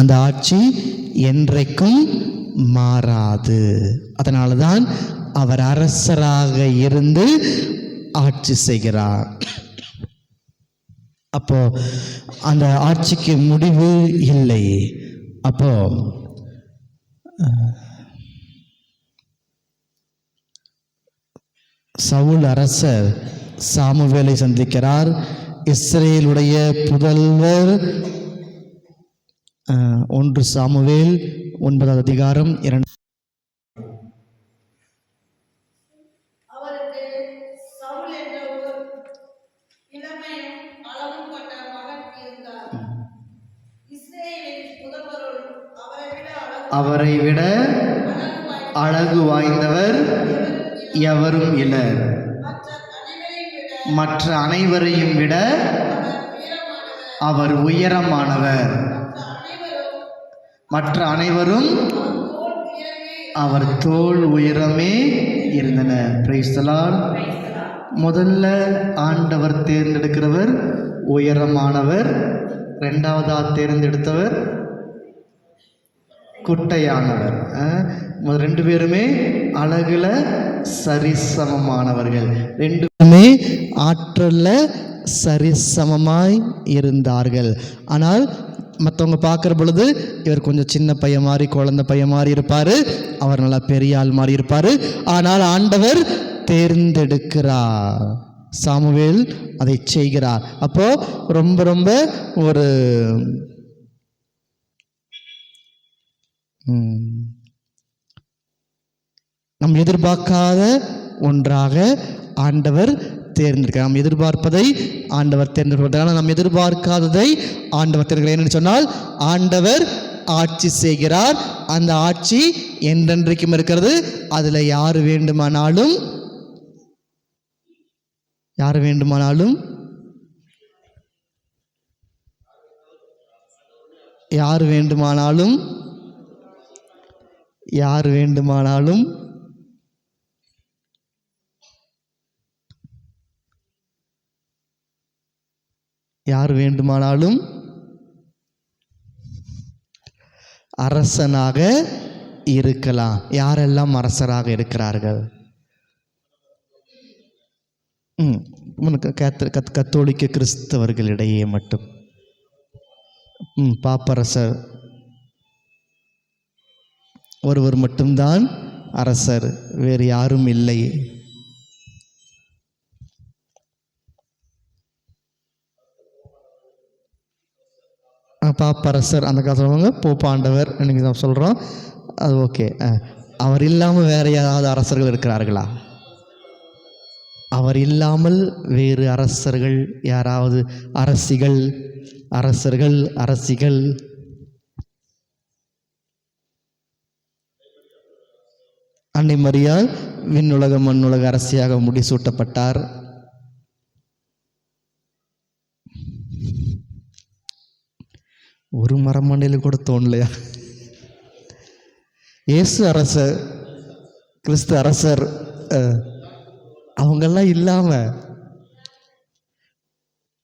அந்த ஆட்சி என்றைக்கும் மாறாது. அதனால தான் அவர் அரசராக இருந்து ஆட்சி செய்கிறார். அப்போ அந்த ஆட்சிக்கு முடிவு இல்லை. அப்போ சவுல் அரசர் சாமுவேலை சந்திக்கிறார். இஸ்ரேலுடைய புதல்வர் ஒன்று சாமுவேல் ஒன்பதாவது அதிகாரம் இரண்டு அவரை விட அழகு வாய்ந்தவர் எவரும் இலர் மற்ற அனைவரையும் விட அவர் உயரமானவர். மற்ற அனைவரும் அவர் தோல் உயரமே இருந்தன. பிரைஸ்தலால் முதல்ல ஆண்டவர் தேர்ந்தெடுக்கிறவர் உயரமானவர் ரெண்டாவதாக தேர்ந்தெடுத்தவர் குட்டையானவர். ரெண்டு பேருமே அழகுல சரிசமமானவர்கள். ரெண்டுமே ஆற்றலில் ஆற்றல்ல சரிசமமாய் இருந்தார்கள். ஆனால் மற்றவங்க பார்க்குற பொழுது இவர் கொஞ்சம் சின்ன பையன் மாதிரி குழந்தை பையன் மாதிரி இருப்பார். அவர் நல்லா பெரிய ஆள் மாதிரி இருப்பார். ஆனால் ஆண்டவர் தேர்ந்தெடுக்கிறார். சாமுவேல் அதை செய்கிறார். அப்போ ரொம்ப ரொம்ப ஒரு நம் எதிர்பார்க்காத ஒன்றாக ஆண்டவர் தேர்ந்தெடுக்கிறார். நாம் எதிர்பார்ப்பதை ஆண்டவர் தேர்ந்தெடுப்பதால் நாம் எதிர்பார்க்காததை ஆண்டவர் தேர்ந்தெடுக்கிறார். என்னன்னு சொன்னால் ஆண்டவர் ஆட்சி செய்கிறார். அந்த ஆட்சி என்றென்றைக்கும் இருக்கிறது. அதில் யார் வேண்டுமானாலும் யார் வேண்டுமானாலும் யார் வேண்டுமானாலும் யார் வேண்டுமானாலும் யார் வேண்டுமானாலும் அரசனாக இருக்கலாம். யாரெல்லாம் அரசராக இருக்கிறார்கள்? ம், உனக்கு கத் கத்தோலிக்க கிறிஸ்தவர்களிடையே மட்டும். ம், பாப்பரசர். ஒருவர் மட்டும்தான் அரசர் வேறு யாரும் இல்லை. பாப்பரசர் அந்த காலத்தில் சொல்லுவாங்க போப்பாண்டவர் இன்னைக்கு தான் சொல்கிறோம் அது ஓகே. அவர் இல்லாமல் வேறு யாராவது அரசர்கள் இருக்கிறார்களா? அவர் இல்லாமல் வேறு அரசர்கள் யாராவது அரசிகள் அரசர்கள் அரசிகள். அன்னை மரியாள் விண்ணுலக மண்ணுலக அரசியாக முடிசூட்டப்பட்டார். ஒரு மரமண்டையில் கூட தோணலையா இயேசு அரசர் கிறிஸ்து அரசர் அவங்கெல்லாம் இல்லாமல்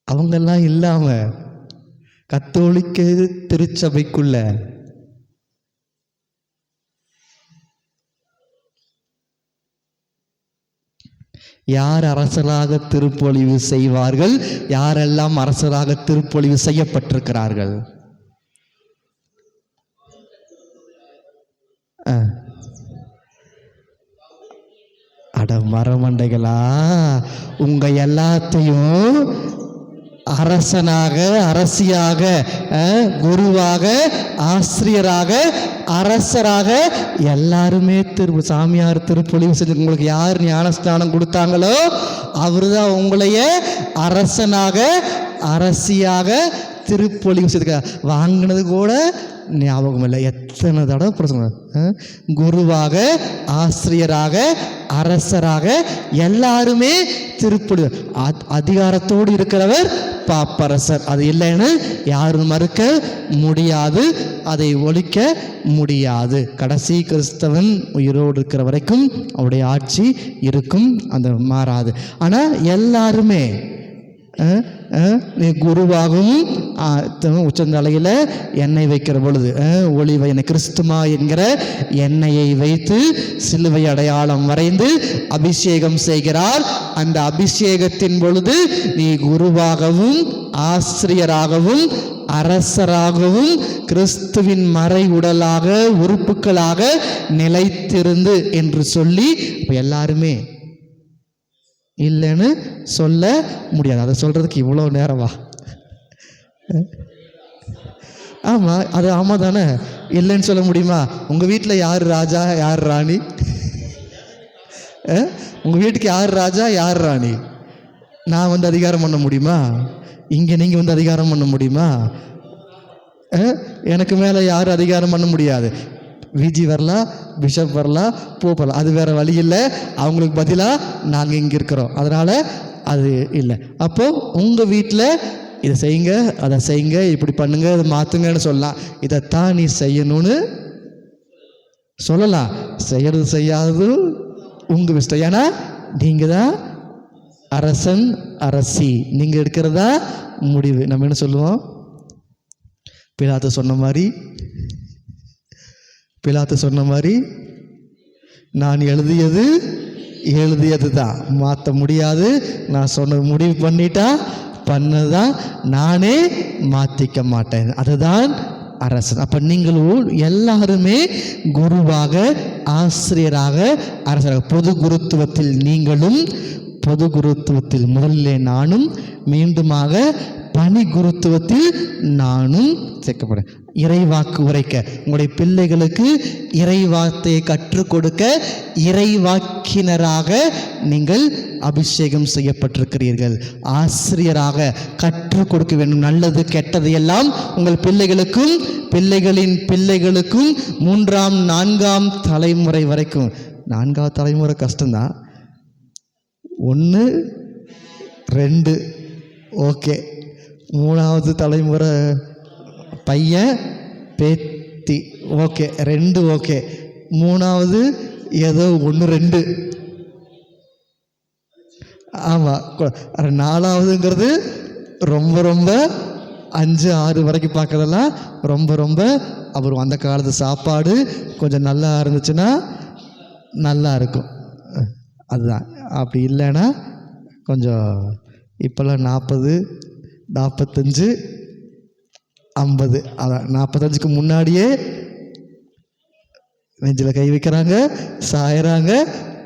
அவங்கெல்லாம் இல்லாமல் கத்தோலிக்க திருச்சபைக்குள்ள யார் அரசராக திருப்பொழிவு செய்வார்கள் யாரெல்லாம் அரசராக திருப்பொழிவு செய்யப்பட்டிருக்கிறார்கள் அட மரமண்டைகளா உங்க எல்லாத்தையும் அரசனாக அரசியாக குருவாக ஆசிரியராக அரசராக எல்லாருமே திரு சாமியார் திருப்பொழிவு செஞ்சு உங்களுக்கு யார் ஞானஸ்தானம் கொடுத்தாங்களோ அவர் தான் உங்களைய அரசனாக அரசியாக திருப்பொழிவு செய்து வாங்கினது கூட ஞாபகம் இல்லை எத்தனை தடவை பிரச்சனை குருவாக ஆசிரியராக அரசராக எல்லாருமே திருப்பொழிவு அத்- அதிகாரத்தோடு இருக்கிறவர் பாப்பரசர். அது இல்லைன்னு யாரும் மறுக்க முடியாது. அதை ஒழிக்க முடியாது. கடைசி கிறிஸ்தவன் உயிரோடு இருக்கிற வரைக்கும் அவருடைய ஆட்சி இருக்கும். அந்த மாறாது. ஆனால் எல்லாருமே குருவாகவும் ஆ, உச்சந்தலையில் எண்ணெய் வைக்கிற பொழுது ஒளிவை கிறிஸ்துமா என்கிற எண்ணெயை வைத்து சிலுவை அடையாளம் வரைந்து அபிஷேகம் செய்கிறார். அந்த அபிஷேகத்தின் பொழுது நீ குருவாகவும் ஆசிரியராகவும் அரசராகவும் கிறிஸ்துவின் மறை உடலாக உறுப்புகளாக நிலைத்திருந்து என்று சொல்லி எல்லாருமே இல்லைன்னு சொல்ல முடியாது. அதை சொல்கிறதுக்கு இவ்வளோ நேரமா ஆமாம் அது ஆமாம் தானே? இல்லைன்னு சொல்ல முடியுமா? உங்கள் வீட்டில் யார் ராஜா யார் ராணி? உங்கள் வீட்டுக்கு யார் ராஜா யார் ராணி? நான் வந்து அதிகாரம் பண்ண முடியுமா? இங்கே நீங்கள் வந்து அதிகாரம் பண்ண முடியுமா? எனக்கு மேலே யாரும் அதிகாரம் பண்ண முடியாது? விஜி வரலாம் பிஷப் வரலாம் போப்பலாம் அது வேற வழி இல்லை. அவங்களுக்கு பதிலாக நாங்கள் இங்கே இருக்கிறோம். அதனால் அது இல்லை. அப்போ உங்கள் வீட்டில் இதை செய்யுங்க அதை செய்யுங்க இப்படி பண்ணுங்க இதை மாற்றுங்கன்னு சொல்லலாம். இதைத்தான் நீ செய்யணும்னு சொல்லலாம். செய்யறது செய்யாதது உங்கள் இஷ்டம். ஏன்னா நீங்கள் தான் அரசன் அரசி. நீங்கள் எடுக்கிறதா முடிவு. நம்ம என்ன சொல்லுவோம்? பிலாத்து சொன்ன மாதிரி பிலாத்து சொன்ன மாதிரி நான் எழுதியது எழுதியது தான் மாற்ற முடியாது. நான் சொன்ன முடிவு பண்ணிட்டா பண்ணதான் நானே மாற்றிக்க மாட்டேன். அதுதான் அரசன். அப்போ நீங்கள் எல்லாருமே குருவாக ஆசிரியராக அரசராக. பொது குருத்துவத்தில் நீங்களும் பொது குருத்துவத்தில் முதலிலே நானும் மீண்டுமாக பணி குருத்துவத்தில் நானும் சேர்க்கப்படும் இறைவாக்கு உரைக்க உங்களுடைய பிள்ளைகளுக்கு இறைவார்த்தையை கற்றுக் கொடுக்க இறைவாக்கினராக நீங்கள் அபிஷேகம் செய்யப்பட்டிருக்கிறீர்கள். ஆசிரியராக கற்றுக் கொடுக்க வேண்டும். நல்லது கெட்டது எல்லாம் உங்கள் பிள்ளைகளுக்கும் பிள்ளைகளின் பிள்ளைகளுக்கும் மூன்றாம் நான்காம் தலைமுறை வரைக்கும். நான்காவது தலைமுறை கஷ்டம்தான். ஒன்று ரெண்டு ஓகே. மூணாவது தலைமுறை பையன் பேத்தி. ஓகே ரெண்டு ஓகே. மூணாவது ஏதோ ஒன்று ரெண்டு. ஆமாம் நாலாவதுங்கிறது ரொம்ப ரொம்ப அஞ்சு ஆறு வரைக்கும் பார்க்கறதெல்லாம் ரொம்ப ரொம்ப அப்புறம் அந்த காலத்து சாப்பாடு கொஞ்சம் நல்லா இருந்துச்சுன்னா நல்லா இருக்கும். அதுதான். அப்படி இல்லைன்னா கொஞ்சம் இப்போல்லாம் நாற்பது நாற்பத்தஞ்சு ஐம்பது. அதான் நாற்பத்தஞ்சுக்கு முன்னாடியே நெஞ்சில் கை வைக்கிறாங்க சாயறாங்க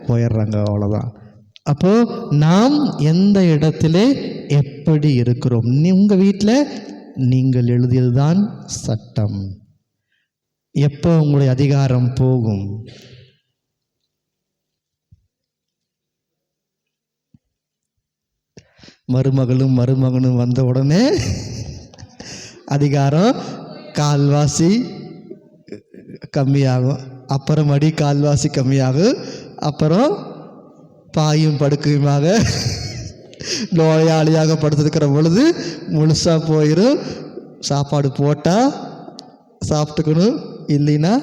போயிடுறாங்க அவ்வளோதான் அப்போது நாம் எந்த இடத்திலே எப்படி இருக்கிறோம்? நீ உங்கள் வீட்டில் நீங்கள் எழுதியதுதான் சட்டம். எப்போ உங்களுடைய அதிகாரம் போகும்? மருமகளும் மருமகனும் வந்த உடனே அதிகாரம் கால்வாசி கம்மியாகும். அப்புறம் அடி கால்வாசி கம்மியாகும். அப்புறம் பாயும் படுக்கையுமாக நோயாளியாக படுத்திருக்கிற பொழுது முழுசாக போயிடும் சாப்பாடு போட்டால் சாப்பிட்டுக்கணும். இல்லைன்னா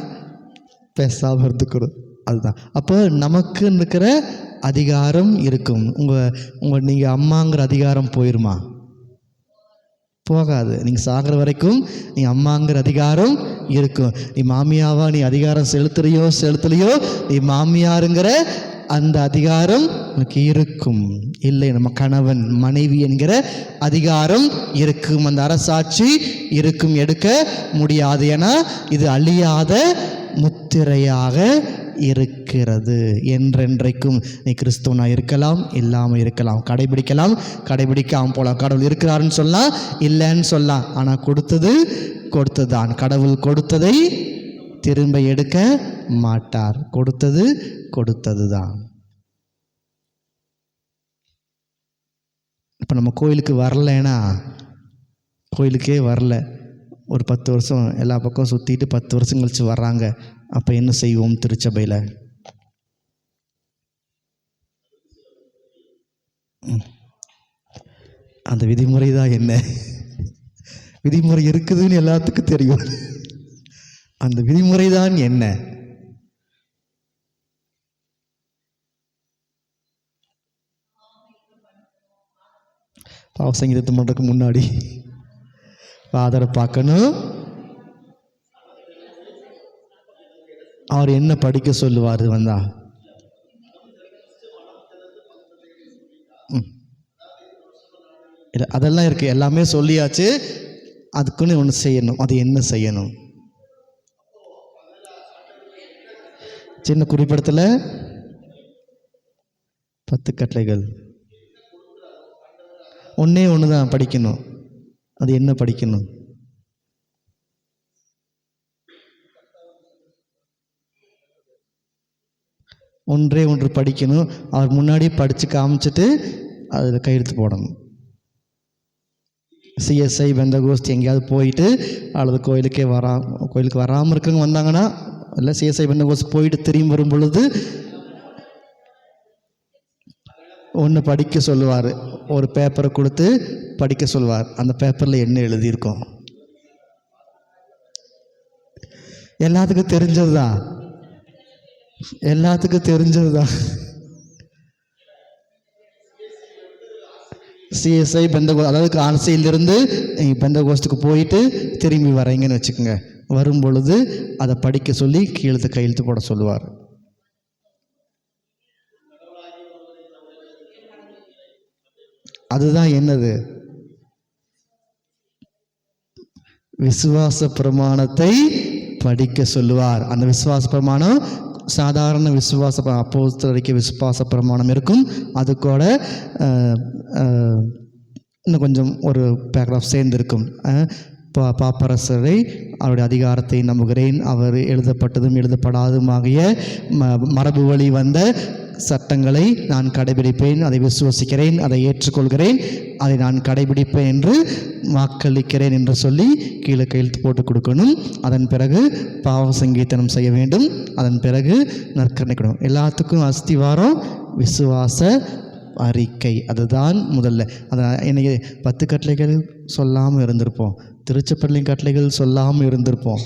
பேசாமல் இருந்துக்கணும். அதுதான். அப்போ நமக்கு இருக்கிற அதிகாரம் இருக்கும். உங்கள் உங்கள் நீங்கள் அம்மாங்கிற அதிகாரம் போயிருமா? போகாது. நீங்கள் சாகிற வரைக்கும் நீ அம்மாங்கிற அதிகாரம் இருக்கும். நீ மாமியாவா நீ அதிகாரம் செலுத்துறியோ செலுத்தலையோ நீ மாமியாருங்கிற அந்த அதிகாரம் உனக்கு இருக்கும். இல்லை நம்ம கணவன் மனைவி என்கிற அதிகாரம் இருக்கும். அந்த அரசாட்சி இருக்கும். எடுக்க முடியாது. ஏன்னா இது அழியாத முத்திரையாக இருக்கிறது. என்றென்றைக்கும் நீ கிறிஸ்துவனாக இருக்கலாம் இல்லாமல் இருக்கலாம். கடைபிடிக்கலாம் கடைபிடிக்காமல் போகலாம் கடவுள் இருக்கிறாருன்னு சொல்லலாம் இல்லைன்னு சொல்லலாம் ஆனால் கொடுத்தது கொடுத்ததுதான் கடவுள் கொடுத்ததை திரும்ப எடுக்க மாட்டார். கொடுத்தது கொடுத்தது தான் இப்போ நம்ம கோயிலுக்கு வரலைன்னா கோயிலுக்கே வரல. ஒரு பத்து வருஷம் எல்லா பக்கம் சுற்றிட்டு பத்து வருஷம் கழித்து வர்றாங்க. அப்போ என்ன செய்வோம் திருச்சபையில்? அந்த விதிமுறை தான் என்ன? விதிமுறை இருக்குதுன்னு எல்லாத்துக்கும் தெரியும். அந்த விதிமுறை தான் என்ன? பாவ சங்கீதத்தை பண்ணுறதுக்கு முன்னாடி ஃபாதரை பார்க்கணும். அவர் என்ன படிக்க சொல்லுவார் வந்தா ம். இல்லை அதெல்லாம் இருக்குது எல்லாமே சொல்லியாச்சு. அதுக்குன்னு ஒன்று செய்யணும். அது என்ன செய்யணும்? சின்ன குறிப்பிடத்தில் பத்து கட்டளைகள். ஒன்றே ஒன்று தான் படிக்கணும். அது என்ன படிக்கணும்? ஒன்றே ஒன்று படிக்கணும். அவர் முன்னாடி படித்து காமிச்சிட்டு அதில் கையெழுத்து போடணும். சிஎஸ்ஐ பெந்தகோஸ்ட் எங்கேயாவது போயிட்டு அல்லது கோயிலுக்கே வரா கோயிலுக்கு வராமல் இருக்கவங்க வந்தாங்கன்னா இல்லை சிஎஸ்ஐ பெந்தகோஸ்ட் போயிட்டு திரும்பி வரும் பொழுது ஒன்று படிக்க சொல்லுவார். ஒரு பேப்பரை கொடுத்து படிக்க சொல்லுவார். அந்த பேப்பரில் என்ன எழுதியிருக்கோம்? எல்லாத்துக்கும் தெரிஞ்சது தான் எல்லாத்துக்கும் தெரிஞ்சது தான் சிஎஸ்ஐ பெந்த அதாவது ஆன்சையிலிருந்து நீங்கள் பெந்தகோஸ்துக்கு போயிட்டு திரும்பி வரீங்கன்னு வச்சுக்கோங்க. வரும் பொழுது அதை படிக்க சொல்லி கீழத்து கையெழுத்து போட சொல்லுவார். அதுதான் என்னது? விசுவாச பிரமாணத்தை படிக்க சொல்லுவார். அந்த விசுவாச பிரமாணம் சாதாரண விசுவாச அப்போஸ்தலிக்க விசுவாச பிரமாணம் இருக்கும். அது கூட இன்னும் கொஞ்சம் ஒரு பேராகிராஃப் சேர்ந்துருக்கும். பா பாப்பரசரை அவருடைய அதிகாரத்தை நம்புகிறேன். அவர் எழுதப்பட்டதும் எழுதப்படாதுமாகிய ம மரபு வழி வந்த சட்டங்களை நான் கடைபிடிப்பேன். அதை விசுவசிக்கிறேன். அதை ஏற்றுக்கொள்கிறேன். அதை நான் கடைபிடிப்பேன் என்று வாக்களிக்கிறேன் என்று சொல்லி கீழே கையெழுத்து போட்டு கொடுக்கணும். அதன் பிறகு பாவ சங்கீதனம் செய்ய வேண்டும். அதன் பிறகு நற்கரணை எல்லாத்துக்கும் அஸ்திவாரம் விசுவாச அறிக்கை. அதுதான் முதல்ல. அதை இன்னைக்கு பத்து கட்டளைகள் சொல்லாமல் இருந்திருப்போம். திருச்சப்பள்ளி கட்டளைகள் சொல்லாமல் இருந்திருப்போம்.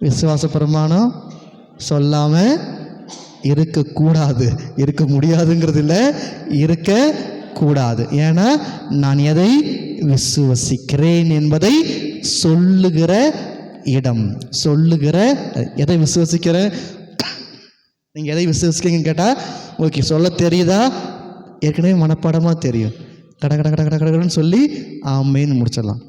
விசுவாச பிரமாணம் சொல்லாமல் இருக்கக்கூடாது. இருக்க முடியாதுங்கிறது இல்லை இருக்க கூடாது ஏன்னா நான் எதை விசுவசிக்கிறேன் என்பதை சொல்லுகிற இடம். சொல்லுகிற எதை விசுவசிக்கிற? நீங்கள் எதை விசுவசிக்கிறீங்கன்னு கேட்டால் ஓகே சொல்ல தெரியுதா? ஏற்கனவே மனப்பாடமாக தெரியும். கட கட கட கட கடன்னு சொல்லி ஆமேன்னு முடிச்சிடலாம்.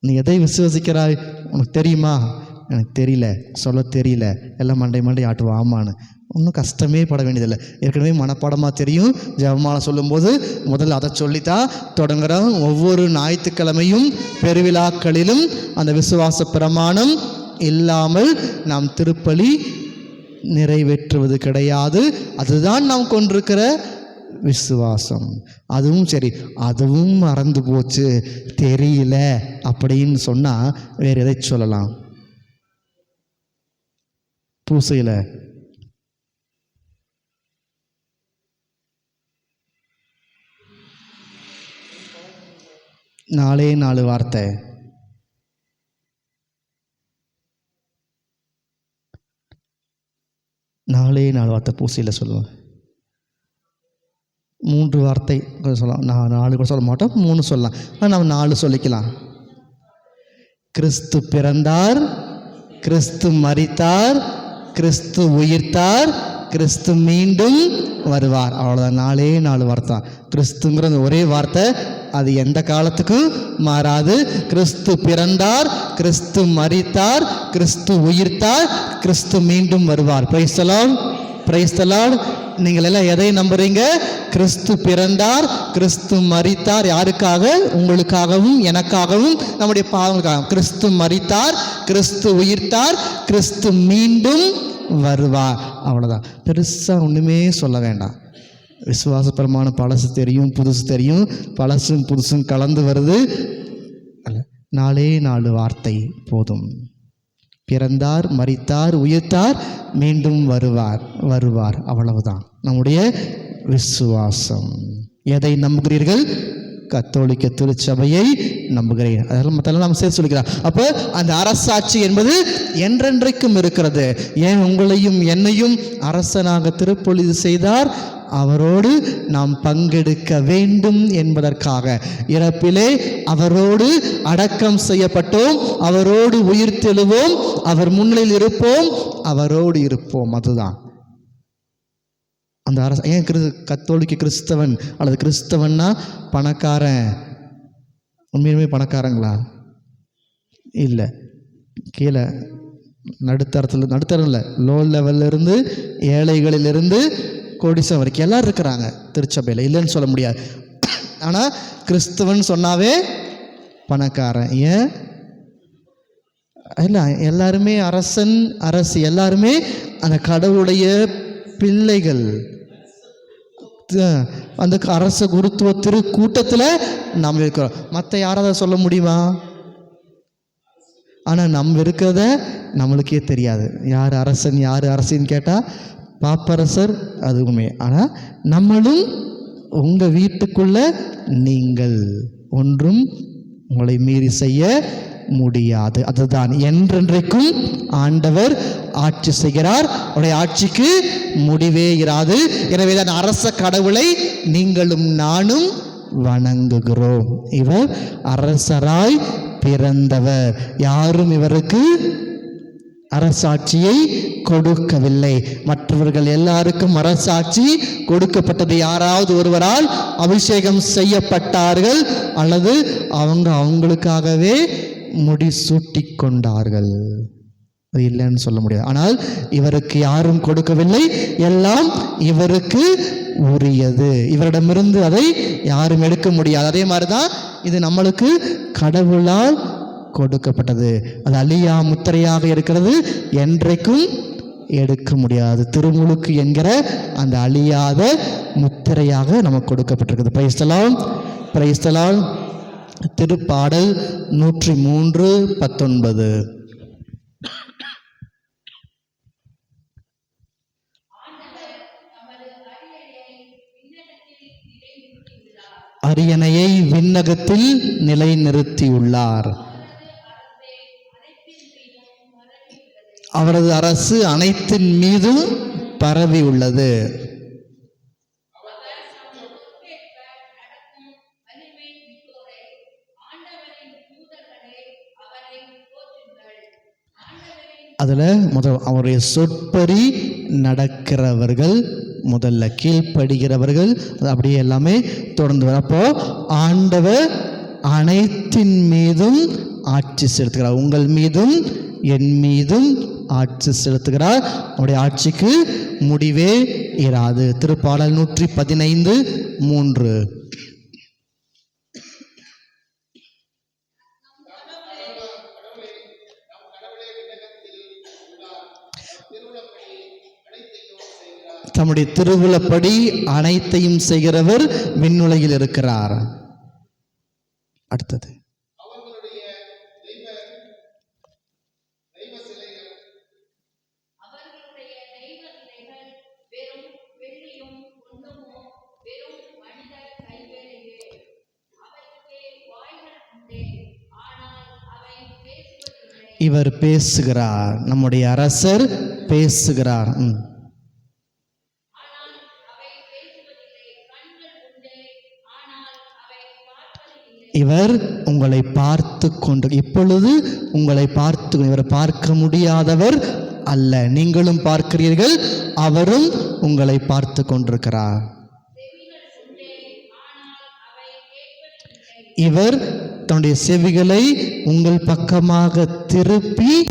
நீ எதை விசுவசிக்கிறாய்? உனக்கு தெரியுமா? எனக்கு தெரியல. சொல்ல தெரியல. எல்லாம் மண்டை மண்டை ஆட்டுவோம். ஆமான்னு. ஒன்றும் கஷ்டமே பட வேண்டியதில்லை. ஏற்கனவே மனப்பாடமாக தெரியும். ஜெபமாலை சொல்லும்போது முதல்ல அதை சொல்லித்தான் தொடங்குகிறோம் ஒவ்வொரு ஞாயிற்றுக்கிழமையும் பெருவிழாக்களிலும் அந்த விசுவாச பிரமாணம் இல்லாமல் நாம் திருப்பலி நிறைவேற்றுவது கிடையாது. அதுதான் நாம் கொண்டிருக்கிற விசுவாசம். அதுவும் சரி அதுவும் மறந்து போச்சு. தெரியல அப்படின்னு சொன்னால் வேறு எதை சொல்லலாம்? பூசையில். நாலே நாலு வார்த்தை. நாலே நாலு வார்த்தை பூசையில் சொல்லுவேன் மூன்று வார்த்தை சொல்லலாம். நான் நாலு கூட சொல்ல மாட்டோம் மூணு சொல்லலாம். ஆனால் நம்ம நாலு சொல்லிக்கலாம். கிறிஸ்து பிறந்தார் கிறிஸ்து மறித்தார் கிறிஸ்து உயிர்த்தார் கிறிஸ்து மீண்டும் வருவார். அவ்வளோதான் நாலே நாலு வார்த்தை. தான். கிறிஸ்துங்கிற ஒரே வார்த்தை. அது எந்த காலத்துக்கும் மாறாது. கிறிஸ்து பிறந்தார் கிறிஸ்து மறித்தார் கிறிஸ்து உயிர்த்தார் கிறிஸ்து மீண்டும் வருவார். பிரைஸ்தலால் பிரைஸ்தலால் நீங்கள் எல்லாம் எதை நம்புறீங்க? கிறிஸ்து பிறந்தார் கிறிஸ்து மறித்தார் யாருக்காக? உங்களுக்காகவும் எனக்காகவும் நம்முடைய பாவங்களுக்காக. கிறிஸ்து மறித்தார் கிறிஸ்து உயிர்த்தார் கிறிஸ்து மீண்டும் வருவார். அவ்வளோதான் பெருசாக ஒன்றுமே சொல்ல வேண்டாம். விசுவாசபரமான பழசு தெரியும் புதுசு தெரியும். பழசும் புதுசும் கலந்து வருது. நாலே நாலு வார்த்தை போதும். பிறந்தார் மறித்தார் உயிர்த்தார் மீண்டும் வருவார் வருவார். அவ்வளவுதான். நம்முடைய விசுவாசம். எதை நம்புகிறீர்கள்? கத்தோலிக்க திருச்சபையை நம்புகிறேன். அதெல்லாம் மற்றெல்லாம் நம்ம சேர்த்து சொல்லிக்கிறோம் அப்போ அந்த அரசாட்சி என்பது என்றென்றைக்கும் இருக்கிறது. ஏன் உங்களையும் என்னையும் அரசனாக திருப்பொழிவு செய்தார்? அவரோடு நாம் பங்கெடுக்க வேண்டும் என்பதற்காக. இறப்பிலே அவரோடு அடக்கம் செய்யப்பட்டோம். அவரோடு உயிர் தெழுவோம். அவர் முன்னிலையில் இருப்போம். அவரோடு இருப்போம். அதுதான். அந்த அரச ஏன் கிறிஸ் கத்தோலிக்க கிறிஸ்தவன் அல்லது கிறிஸ்தவன்னா பணக்காரன்? உண்மையுமே பணக்காரங்களா? இல்லை. கீழே நடுத்தரத்தில் நடுத்தரம் இல்லை. லோ லெவல்லிருந்து ஏழைகளிலிருந்து கோடிசம் வரைக்கும் எல்லோரும் இருக்கிறாங்க திருச்சபையில். இல்லைன்னு சொல்ல முடியாது. ஆனால் கிறிஸ்தவன் சொன்னாவே பணக்காரன். ஏன்? இல்லை எல்லாருமே அரசன் அரசு எல்லாருமே அந்த கடவுளுடைய பிள்ளைகள். அந்த அரச குருத்துவ திரு கூட்டத்தில் நாம் இருக்கிறோம். மற்ற யாராவது சொல்ல முடியுமா? ஆனால் நம்ம இருக்கிறத நம்மளுக்கே தெரியாது. யார் அரசன் யார் அரசின்னு கேட்டால் பாப்பரசர் அதுவுமே ஆனால் நம்மளும் உங்கள் வீட்டுக்குள்ள நீங்கள் ஒன்றும் உங்களை மீறி செய்ய முடியாது. அதுதான் என்றென்றைக்கும் ஆண்டவர் ஆட்சி செய்கிறார். அவருடைய ஆட்சிக்கு முடிவே இராது. எனவே தான் அரச கடவுளை நீங்களும் நானும் வணங்குகிறோம். இவர் அரசராய் பிறந்தவர். யாரும் இவருக்கு அரசாட்சியை கொடுக்கவில்லை. மற்றவர்கள் எல்லாருக்கும் அரசாட்சி கொடுக்கப்பட்டது யாராவது ஒருவரால் அபிஷேகம் செய்யப்பட்டார்கள் அல்லது அவங்க அவங்களுக்காகவே முடிசூட்டி கொண்டார்கள் அது இல்லைன்னு சொல்ல முடியாது. ஆனால் இவருக்கு யாரும் கொடுக்கவில்லை. எல்லாம் இவருக்கு உரியது. இவரிடமிருந்து அதை யாரும் எடுக்க முடியாது. அதே மாதிரி தான் இது நம்மளுக்கு கடவுளால் கொடுக்கப்பட்டது. அது அழியா முத்திரையாக இருக்கிறது. என்றைக்கும் எடுக்க முடியாது. திருமுழுக்கு என்கிற அந்த அழியாத முத்திரையாக நமக்கு கொடுக்கப்பட்டிருக்குது. பிரைஸ்தலாம் பிரைஸ்தலால் திருப்பாடல் நூற்றி மூன்று பத்தொன்பது. அரியணையை விண்ணகத்தில் நிலைநிறுத்தியுள்ளார். அவரது அரசு அனைத்தின் மீதும் பரவி உள்ளது அதனால் முதல் அவருடைய சொற்படி நடக்கிறவர்கள் முதல்ல கீழ்ப்படுகிறவர்கள் அது அப்படியே எல்லாமே தொடர்ந்து வரும். அப்போ ஆண்டவர் அனைத்தின் மீதும் ஆட்சி செலுத்துகிறார். உங்கள் மீதும் என் மீதும் ஆட்சி செலுத்துகிறார். அவருடைய ஆட்சிக்கு முடிவே இராது. திருப்பாடல் நூற்றி பதினைந்து மூன்று. தம்முடைய திருவுளப்படி அனைத்தையும் செய்கிறவர் விண்ணுலகில் இருக்கிறார். அடுத்தது. இவர் பேசுகிறார். நம்முடைய அரசர் பேசுகிறார். ம். இவர் உங்களை பார்த்து கொண்டு இப்பொழுது உங்களை பார்த்து இவர் பார்க்க முடியாதவர் அல்ல. நீங்களும் பார்க்கிறீர்கள் அவரும் உங்களை பார்த்து கொண்டிருக்கிறார். இவர் தன்னுடைய செவிகளை உங்கள் பக்கமாக திருப்பி